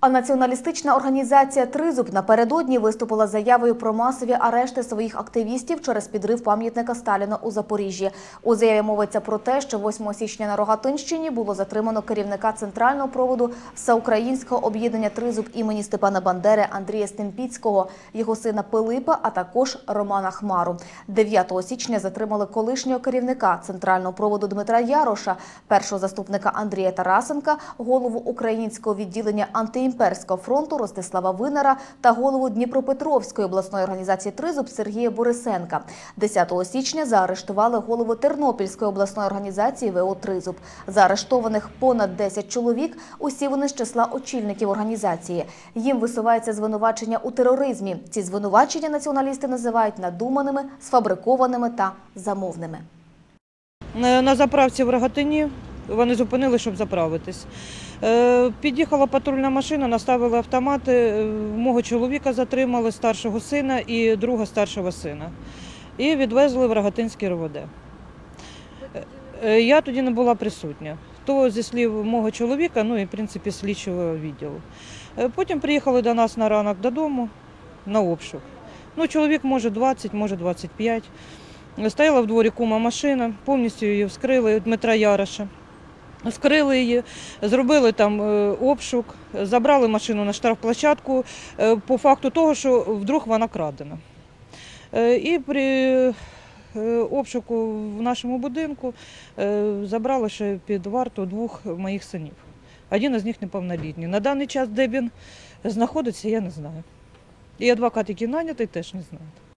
А націоналістична організація Тризуб напередодні виступила заявою про масові арешти своїх активістів через підрив пам'ятника Сталіна у Запоріжжі. У заяві мовиться про те, що 8 січня на Рогатинщині було затримано керівника центрального проводу всеукраїнського об'єднання Тризуб імені Степана Бандери Андрія Стемпіцького, його сина Пилипа, а також Романа Хмару. 9 січня затримали колишнього керівника центрального проводу Дмитра Яроша, першого заступника Андрія Тарасенка, голову українського відділення антиімперського фронту Ростислава Винера та голову Дніпропетровської обласної організації Тризуб Сергія Борисенка. 10 січня заарештували голову Тернопільської обласної організації ВО Тризуб. Заарештованих понад 10 чоловік. Усі вони з числа очільників організації. Їм висувається звинувачення у тероризмі. Ці звинувачення націоналісти називають надуманими, сфабрикованими та замовними. На на заправці в Рогатині вони зупинили, щоб заправитись. Е, Під'їхала патрульна машина, наставили автомати. е, Мого чоловіка затримали, старшого сина і друга старшого сина. І відвезли в Рогатинський РОВД. Е, Я тоді не була присутня. То зі слів мого чоловіка, ну і в принципі слідчого відділу. Потім приїхали до нас на ранок додому на обшук. Ну, чоловік може 20, може 25. Стояла в дворі кума машина, повністю її вскрили Дмитра Яроша. Вскрили її, зробили там е, обшук, забрали машину на штрафплощадку е, по факту того, що вдруг вона крадена. Е, І при обшуку в нашому будинку забрали ще під варту двох моїх синів. Один із них неповнолітній. На даний час, де він знаходиться, я не знаю. І адвокат, який нанятий, теж не знає.